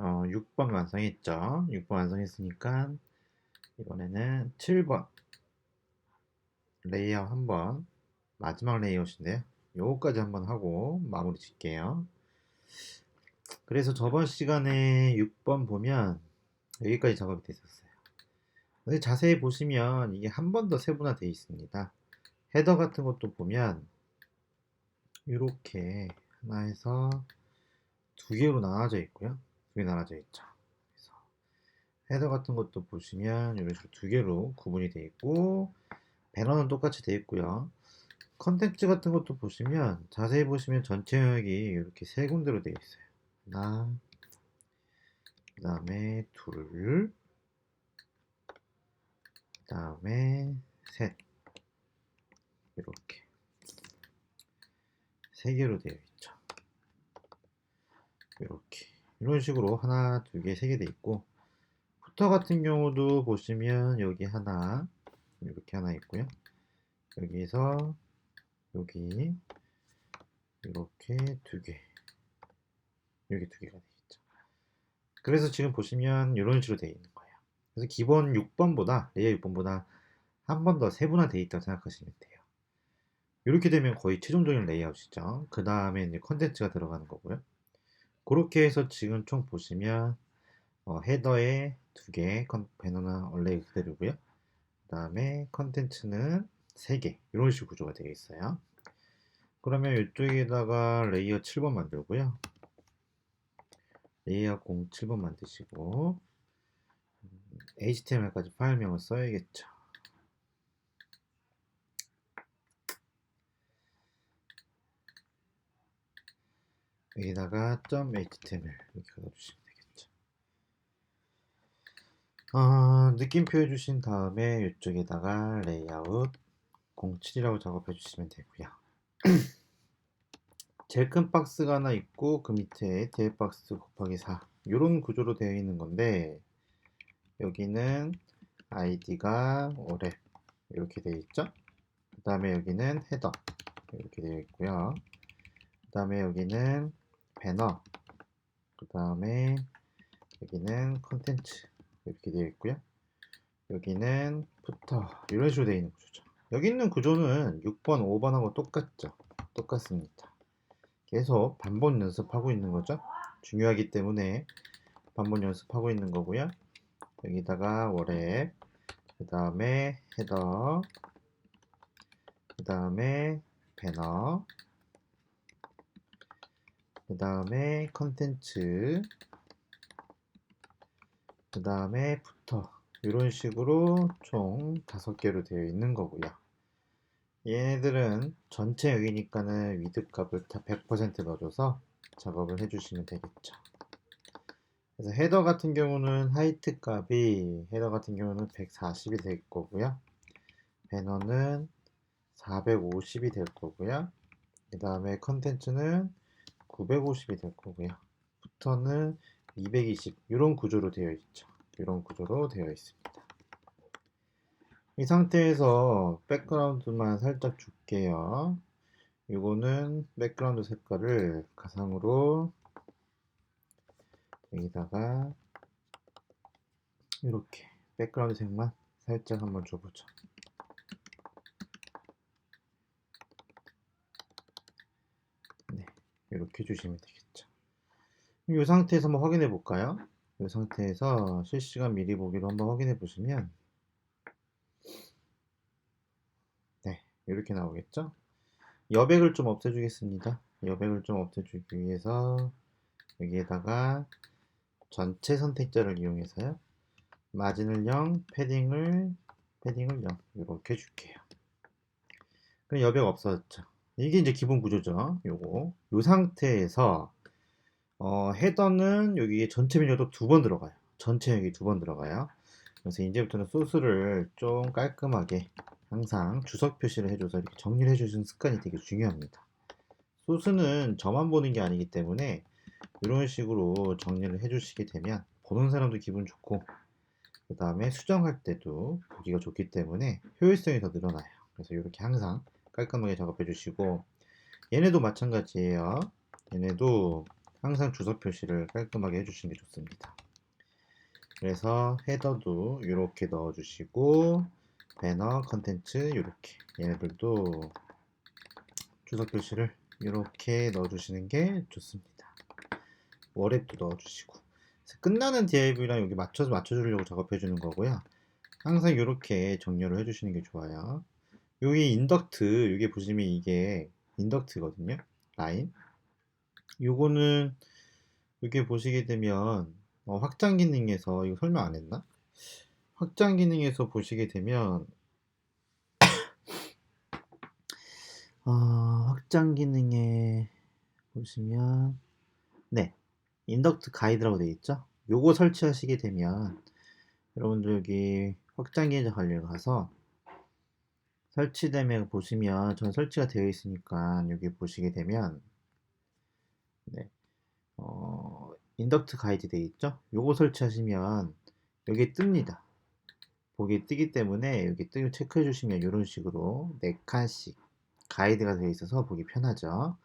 어, 6번 완성했죠. 6번 완성했으니까 이번에는 7번 레이아웃 한번 마지막 레이아웃인데요. 요거까지 한번 하고 마무리 짓게요. 그래서 저번 시간에 6번 보면 여기까지 작업이 됐었어요. 근데 자세히 보시면 이게 한 번 더 세분화되어 있습니다. 헤더 같은 것도 보면 이렇게 하나에서 두 개로 나눠져 있고요. 두개 나눠져 있죠. 그래서 헤더 같은 것도 보시면 이런 식으로 두 개로 구분이 되어 있고 배너는 똑같이 되어 있고요. 컨텐츠 같은 것도 보시면 자세히 보시면 전체 영역이 이렇게 세 군데로 되어 있어요. 하나, 그 다음에 둘, 그 다음에 셋 이렇게 세 개로 되어 있죠. 이렇게 이런 식으로 하나, 두 개, 세개 되어 있고 부터 같은 경우도 보시면 여기 하나 이렇게 하나 있고요. 여기서 여기 이렇게 두 개, 여기 두 개가 되겠죠. 그래서 지금 보시면 이런 식으로 되어 있는 거예요. 그래서 기본 6번보다 레이어 6번보다 한 번 더 세분화되어 있다고 생각하시면 돼요. 이렇게 되면 거의 최종적인 레이아웃이죠. 그 다음에 이제 컨텐츠가 들어가는 거고요. 그렇게 해서 지금 총 보시면 어, 헤더에 두 개, 배너는 원래 그대로고요. 그 다음에 컨텐츠는 3개 이런 식으로 구조가 되어 있어요. 그러면 이쪽에다가 레이어 7번 만들고요. 레이어 07번 만드시고 HTML까지 파일명을 써야겠죠. 여기다가 .html 이렇게 넣어주시면 되겠죠. 어, 느낌표 해주신 다음에 이쪽에다가 레이아웃 07이라고 작업해 주시면 되고요. 제일 큰 박스가 하나 있고 그 밑에 대입 박스 곱하기 4 이런 구조로 되어 있는 건데 여기는 아이디가 오랩 이렇게 되어 있죠. 그 다음에 여기는 헤더 이렇게 되어 있고요. 그 다음에 여기는 배너 그 다음에 여기는 컨텐츠 이렇게 되어 있고요. 여기는 부터 이런 식으로 되어 있는 구조죠. 여기 있는 구조는 6번, 5번하고 똑같죠. 똑같습니다. 계속 반복 연습하고 있는 거죠. 중요하기 때문에 반복 연습하고 있는 거고요. 여기다가 월랩, 그 다음에 헤더, 그 다음에 배너, 그 다음에 컨텐츠, 그 다음에 부터 이런 식으로 총 다섯 개로 되어 있는 거고요. 얘네들은 전체 여기니까는 위드 값을 다 100% 넣어줘서 작업을 해주시면 되겠죠. 그래서 헤더 같은 경우는 하이트 값이 헤더 같은 경우는 140이 될 거고요. 배너는 450이 될 거고요. 그 다음에 컨텐츠는 950이 될 거고요. 부터는 220 이런 구조로 되어 있죠. 이런 구조로 되어 있습니다. 이 상태에서 백그라운드만 살짝 줄게요. 이거는 백그라운드 색깔을 가상으로 여기다가 이렇게 백그라운드 색만 살짝 한번 줘보죠. 네, 이렇게 주시면 되겠죠. 이 상태에서 한번 확인해 볼까요? 이 상태에서 실시간 미리 보기로 한번 확인해 보시면 네 이렇게 나오겠죠? 여백을 좀 없애주겠습니다. 여백을 좀 없애주기 위해서 여기에다가 전체 선택자를 이용해서요. 마진을 0 패딩을 패딩을 0 이렇게 줄게요. 그럼 여백 없어졌죠 이게 이제 기본 구조죠 요거 요 상태에서 어, 헤더는 여기 전체 메뉴도 두 번 들어가요. 전체 여기 두 번 들어가요. 그래서 이제부터는 소스를 좀 깔끔하게 항상 주석 표시를 해줘서 이렇게 정리를 해주는 습관이 되게 중요합니다. 소스는 저만 보는 게 아니기 때문에 이런 식으로 정리를 해주시게 되면 보는 사람도 기분 좋고 그 다음에 수정할 때도 보기가 좋기 때문에 효율성이 더 늘어나요. 그래서 이렇게 항상 깔끔하게 작업해 주시고 얘네도 마찬가지예요. 얘네도 항상 주소 표시를 깔끔하게 해주시는 게 좋습니다. 그래서 헤더도 이렇게 넣어주시고 배너, 컨텐츠 이렇게 얘네들도 주소 표시를 이렇게 넣어주시는 게 좋습니다. 워랩도 넣어주시고 끝나는 div랑 여기 맞춰서 맞춰주려고 작업해 주는 거고요. 항상 이렇게 정렬을 해주시는 게 좋아요. 여기 인덕트, 여기 보시면 이게 인덕트거든요. 라인. 요거는 여기 보시게 되면 어, 확장 기능에서 이거 설명 안 했나? 확장 기능에서 보시게 되면 어, 확장 기능에 보시면 네 인덕트 가이드라고 되어 있죠. 요거 설치하시게 되면 여러분들 여기 확장 기능 관리를 가서 설치되면 보시면 전 설치가 되어 있으니까 여기 보시게 되면 네, 어, 인덕트 가이드 되어 있죠? 요거 설치하시면 여기 뜹니다. 보기 뜨기 때문에 여기 뜨기 체크해 주시면 이런 식으로 4칸씩 가이드가 되어 있어서 보기 편하죠.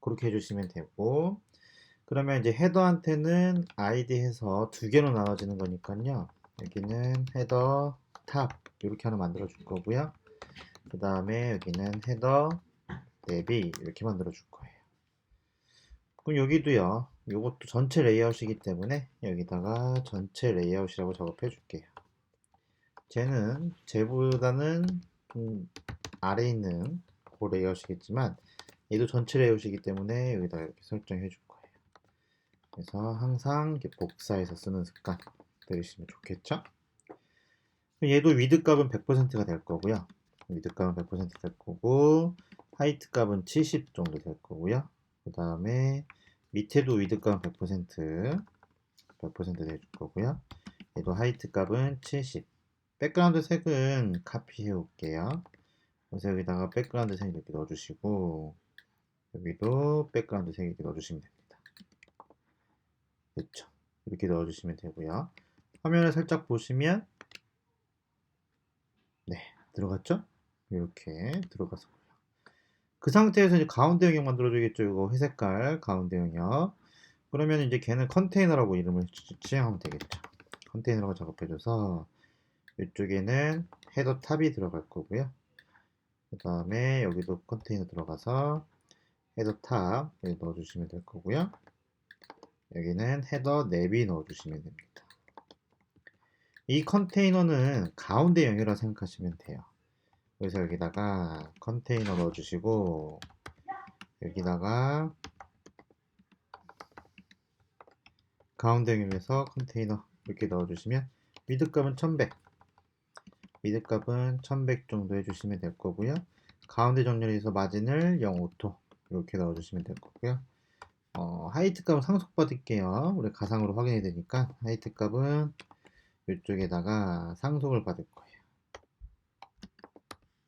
그렇게 해주시면 되고 그러면 이제 헤더한테는 아이디 해서 두 개로 나눠지는 거니까요. 여기는 헤더 탑 이렇게 하나 만들어 줄 거고요. 그 다음에 여기는 헤더 대비 이렇게 만들어 줄 거예요. 그럼 여기도요. 이것도 전체 레이아웃이기 때문에 여기다가 전체 레이아웃이라고 작업해 줄게요. 쟤는 쟤보다는 좀 아래 있는 그 레이아웃이겠지만 얘도 전체 레이아웃이기 때문에 여기다가 이렇게 설정해 줄 거예요. 그래서 항상 이렇게 복사해서 쓰는 습관 들이시면 좋겠죠? 얘도 위드 값은 100%가 될 거고요. 위드 값은 100%될 거고 하이트 값은 70 정도 될 거고요. 그 다음에 밑에도 위드 값은 100% 100% 돼줄 거고요. 얘도 하이트 값은 70 백그라운드 색은 카피해 올게요. 그래서 여기다가 백그라운드 색 이렇게 넣어주시고 여기도 백그라운드 색 이렇게 넣어주시면 됩니다. 그렇죠. 이렇게 넣어주시면 되고요. 화면을 살짝 보시면 네 들어갔죠? 이렇게 들어가서 그 상태에서 이제 가운데 영역 만들어주겠죠. 이거 회색깔 가운데 영역. 그러면 이제 걔는 컨테이너라고 이름을 지정하면 되겠죠. 컨테이너라고 작업해줘서 이쪽에는 헤더 탑이 들어갈 거고요. 그 다음에 여기도 컨테이너 들어가서 헤더 탑 넣어주시면 될 거고요. 여기는 헤더 랩이 넣어주시면 됩니다. 이 컨테이너는 가운데 영역이라고 생각하시면 돼요. 그래서 여기다가 컨테이너 넣어주시고 여기다가 가운데 영역에서 컨테이너 이렇게 넣어주시면 미드값은 1100 미드값은 1100 정도 해주시면 될 거고요. 가운데 정렬해서 마진을 0.5토 이렇게 넣어주시면 될 거고요. 어, 하이트 값은 상속 받을게요. 우리 가상으로 확인해야 되니까 하이트 값은 이쪽에다가 상속을 받을 거예요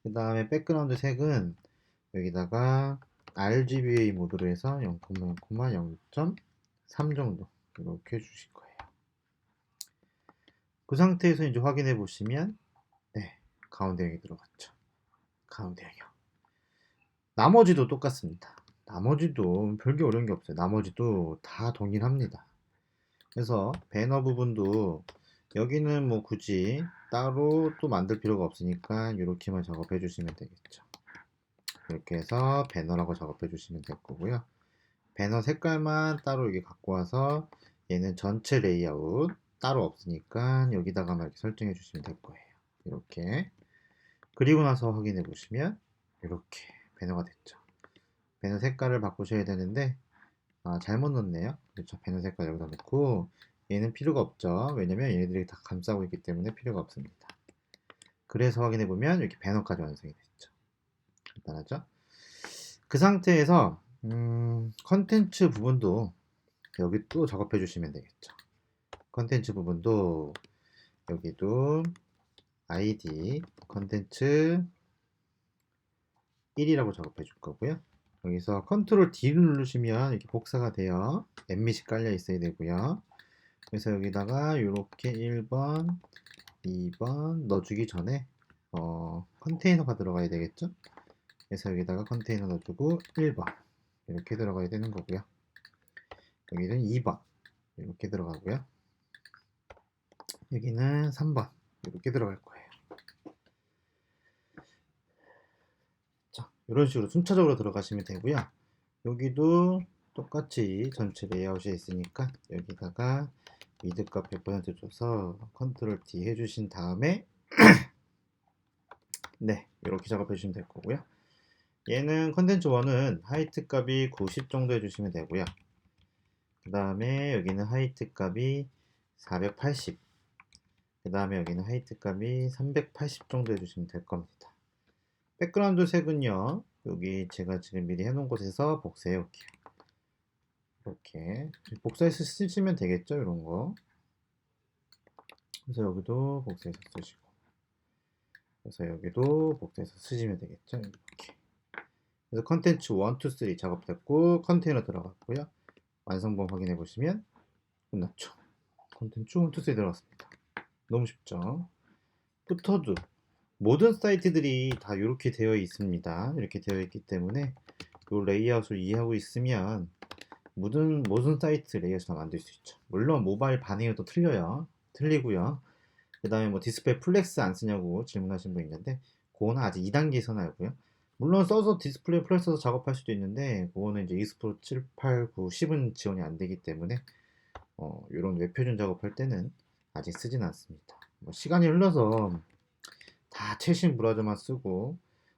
그 다음에 백그라운드 색은 여기다가 RGBA 모드로 해서 0,0,0.3 정도 이렇게 해주실 거예요. 그 상태에서 이제 확인해 보시면 네 가운데 형이 들어갔죠. 가운데 형이요. 나머지도 똑같습니다. 나머지도 별게 어려운 게 없어요. 나머지도 다 동일합니다. 그래서 배너 부분도 여기는 뭐 굳이 따로 또 만들 필요가 없으니까 이렇게만 작업해 주시면 되겠죠. 이렇게 해서 배너라고 작업해 주시면 될 거고요. 배너 색깔만 따로 여기 갖고 와서 얘는 전체 레이아웃 따로 없으니까 여기다가만 이렇게 설정해 주시면 될 거예요. 이렇게 그리고 나서 확인해 보시면 이렇게 배너가 됐죠. 배너 색깔을 바꾸셔야 되는데 아, 잘못 넣었네요. 그렇죠. 배너 색깔 여기다 넣고 얘는 필요가 없죠. 왜냐면 얘네들이 다 감싸고 있기 때문에 필요가 없습니다. 그래서 확인해 보면 이렇게 배너까지 완성이 됐죠. 간단하죠? 그 상태에서 음, 컨텐츠 부분도 여기 또 작업해 주시면 되겠죠. 컨텐츠 부분도 여기도 id 컨텐츠 1이라고 작업해 줄 거고요. 여기서 컨트롤 D를 누르시면 이렇게 복사가 돼요. 엠밋이 깔려 있어야 되고요. 그래서 여기다가 이렇게 1번, 2번 넣어주기 전에 어, 컨테이너가 들어가야 되겠죠? 그래서 여기다가 컨테이너 넣어주고 1번 이렇게 들어가야 되는 거고요. 여기는 2번 이렇게 들어가고요. 여기는 3번 이렇게 들어갈 거예요. 자, 이런 식으로 순차적으로 들어가시면 되고요. 여기도 똑같이 전체 레이아웃이 있으니까 여기다가 미드값 100% 줘서 컨트롤 D 해주신 다음에 네 이렇게 작업해 주시면 될 거고요. 얘는 컨텐츠 1은 하이트 값이 90 정도 해주시면 되고요. 그 다음에 여기는 하이트 값이 480. 그 다음에 여기는 하이트 값이 380 정도 해주시면 될 겁니다. 백그라운드 색은요. 여기 제가 지금 미리 해놓은 곳에서 복사해 올게요. 이렇게 복사해서 쓰시면 되겠죠, 이런 거. 그래서 여기도 복사해서 쓰시고, 그래서 여기도 복사해서 쓰시면 되겠죠, 이렇게. 그래서 컨텐츠 1, 2, 3 작업됐고 컨테이너 들어갔고요. 완성본 확인해 보시면 끝났죠. 컨텐츠 1, 2, 3 들어갔습니다. 너무 쉽죠. 푸터도 모든 사이트들이 다 이렇게 되어 있습니다. 이렇게 되어 있기 때문에 이 레이아웃을 이해하고 있으면 모든 모든 사이트 레이아웃 다 만들 수 있죠. 물론 모바일 반응이 또 틀려요. 틀리고요. 그 다음에 뭐 디스플레이 플렉스 안 쓰냐고 질문하신 분 있는데 그거는 아직 2단계에서는 알고요. 물론 써서 디스플레이 플렉스 써서 작업할 수도 있는데 그거는 이제 익스프로 7, 8, 9, 10은 지원이 안 되기 때문에 어, 이런 웹표준 작업할 때는 아직 쓰진 않습니다. 뭐 시간이 흘러서 다 최신 브라우저만 쓰고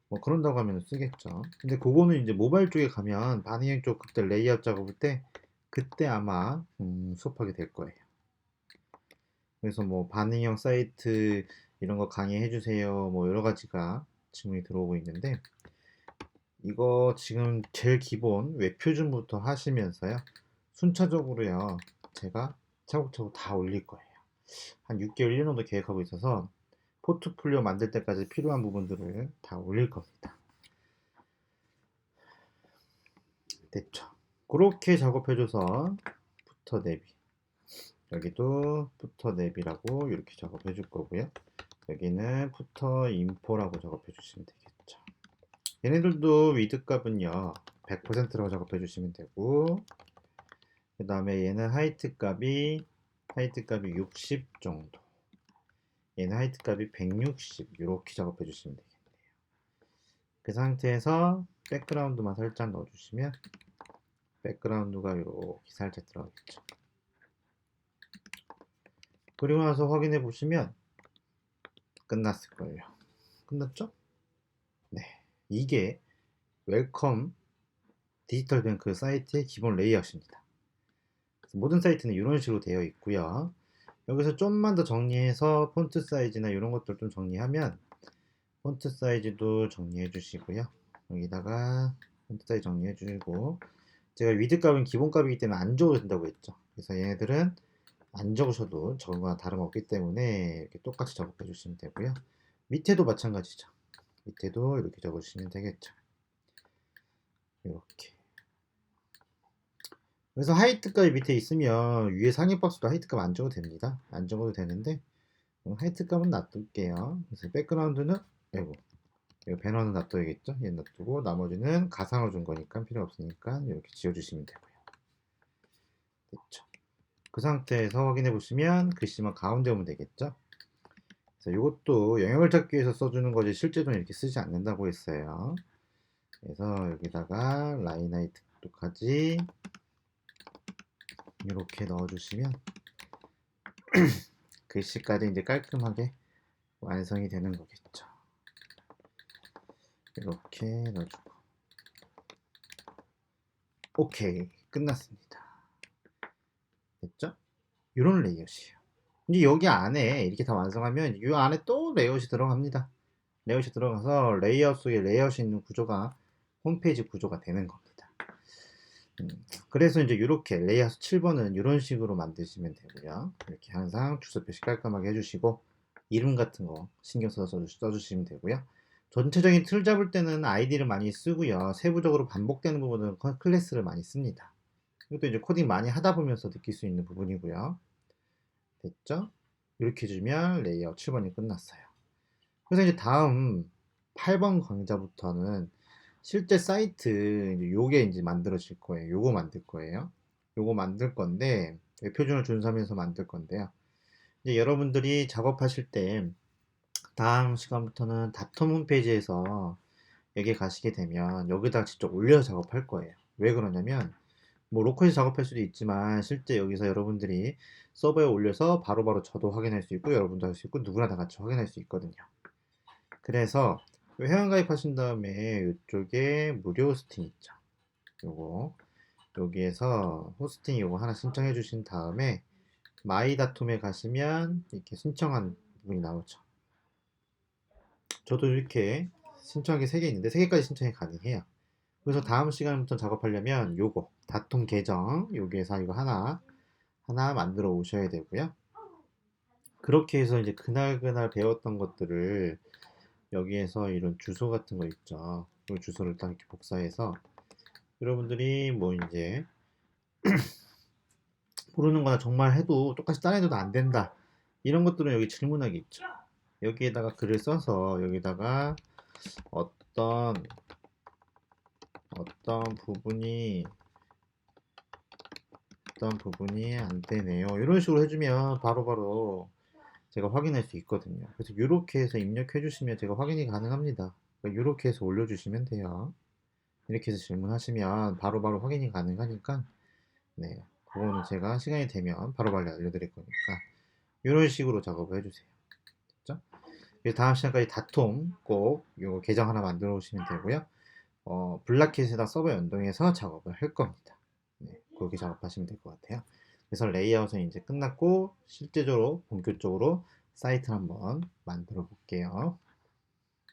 뭐 그런다고 하면 쓰겠죠. 근데 그거는 이제 모바일 쪽에 가면 반응형 쪽 그때 레이아웃 작업할 때 그때 아마 음, 수업하게 될 거예요. 그래서 뭐 반응형 사이트 이런 거 강의해 주세요. 뭐 여러 가지가 질문이 들어오고 있는데 이거 지금 제일 기본 웹표준부터 하시면서요. 순차적으로요. 제가 차곡차곡 다 올릴 거예요. 한 6개월 1년 정도 계획하고 있어서 포트폴리오 만들 때까지 필요한 부분들을 다 올릴 겁니다. 됐죠. 그렇게 작업해줘서 부터 대비 여기도 부터 대비라고 이렇게 작업해 줄 거고요. 여기는 부터 인포라고 작업해 주시면 되겠죠. 얘네들도 위드 값은요 100%라고 작업해 주시면 되고 그 다음에 얘는 하이트 값이 하이트 값이 60 정도 얘는 하이트 값이 160 이렇게 작업해 주시면 되겠네요. 그 상태에서 백그라운드만 살짝 넣어 주시면 백그라운드가 이렇게 살짝 들어가겠죠. 그리고 나서 확인해 보시면 끝났을 거예요. 끝났죠? 네. 이게 웰컴 디지털 뱅크 사이트의 기본 레이아웃입니다. 모든 사이트는 이런 식으로 되어 있고요. 여기서 좀만 더 정리해서 폰트 사이즈나 이런 것들 좀 정리하면 폰트 사이즈도 정리해 주시고요. 여기다가 폰트 사이즈 정리해 주시고 제가 위드 값은 기본 값이기 때문에 안 적어도 된다고 했죠. 그래서 얘네들은 안 적으셔도 적은 거나 다름없기 때문에 이렇게 똑같이 작업해 주시면 되고요. 밑에도 마찬가지죠. 밑에도 이렇게 적어주시면 되겠죠. 이렇게 그래서 하이트 값이 밑에 있으면 위에 상위 박스도 하이트 값 안 적어도 됩니다. 안 적어도 되는데 하이트 값은 놔둘게요. 그래서 백그라운드는 이거 배너는 놔둬야겠죠? 얘 놔두고 나머지는 가상으로 준 거니까 필요 없으니까 이렇게 지워주시면 되고요. 됐죠? 그 상태에서 확인해 보시면 글씨만 가운데 오면 되겠죠? 그래서 이것도 영역을 찾기 위해서 써주는 거지 실제로는 이렇게 쓰지 않는다고 했어요. 그래서 여기다가 라인 하이트까지 이렇게 넣어주시면 글씨까지 이제 깔끔하게 완성이 되는 거겠죠. 이렇게 넣어주고 오케이 끝났습니다. 됐죠? 이런 레이아웃이에요. 이제 여기 안에 이렇게 다 완성하면 이 안에 또 레이아웃이 들어갑니다. 레이아웃이 들어가서 레이아웃 속에 레이아웃이 있는 구조가 홈페이지 구조가 되는 겁니다. 음, 그래서 이제 이렇게 레이아웃 7번은 이런 식으로 만드시면 되고요. 이렇게 항상 주소 표시 깔끔하게 해주시고 이름 같은 거 신경 써서 써주시면 되고요. 전체적인 틀 잡을 때는 아이디를 많이 쓰고요. 세부적으로 반복되는 부분은 클래스를 많이 씁니다. 이것도 이제 코딩 많이 하다 보면서 느낄 수 있는 부분이고요. 됐죠? 이렇게 해주면 레이아웃 7번이 끝났어요. 그래서 이제 다음 8번 강좌부터는 실제 사이트 요게 이제 만들어질 거예요. 요거 만들 거예요. 요거 만들 건데 표준을 준수하면서 만들 건데요. 이제 여러분들이 작업하실 때 다음 시간부터는 다텀 홈페이지에서 여기 가시게 되면 여기다 직접 올려서 작업할 거예요. 왜 그러냐면 뭐 로컬에서 작업할 수도 있지만 실제 여기서 여러분들이 서버에 올려서 바로바로 저도 확인할 수 있고 여러분도 할 수 있고 누구나 다 같이 확인할 수 있거든요. 그래서 회원 가입하신 다음에 이쪽에 무료 호스팅 있죠. 요거 여기에서 호스팅 요거 하나 신청해 주신 다음에 마이다툼에 가시면 이렇게 신청한 부분이 나오죠. 저도 이렇게 신청한 게 3개 있는데 3개까지 신청이 가능해요. 그래서 다음 시간부터 작업하려면 요거 다툼 계정 여기에서 이거 하나 하나 만들어 오셔야 되고요. 그렇게 해서 이제 그날그날 배웠던 것들을 여기에서 이런 주소 같은 거 있죠. 이 주소를 딱 이렇게 복사해서 여러분들이 뭐 이제 모르는 거나 정말 해도 똑같이 따라해도 안 된다. 이런 것들은 여기 질문하기 있죠. 여기에다가 글을 써서 여기다가 어떤 어떤 부분이 어떤 부분이 안 되네요. 이런 식으로 해주면 바로바로 제가 확인할 수 있거든요. 그래서 이렇게 해서 입력해 주시면 제가 확인이 가능합니다. 이렇게 해서 올려주시면 돼요. 이렇게 해서 질문하시면 바로바로 확인이 가능하니까 네, 그거는 제가 시간이 되면 바로 바로 알려드릴 거니까 이런 식으로 작업을 해주세요. 됐죠? 그래서 다음 시간까지 다통 꼭 이거 계정 하나 만들어 오시면 되고요. 어, 블락캣에다 서버 연동해서 작업을 할 겁니다. 네, 그렇게 작업하시면 될 것 같아요. 그래서 레이아웃은 이제 끝났고 실제적으로 본격적으로 사이트를 한번 만들어 볼게요.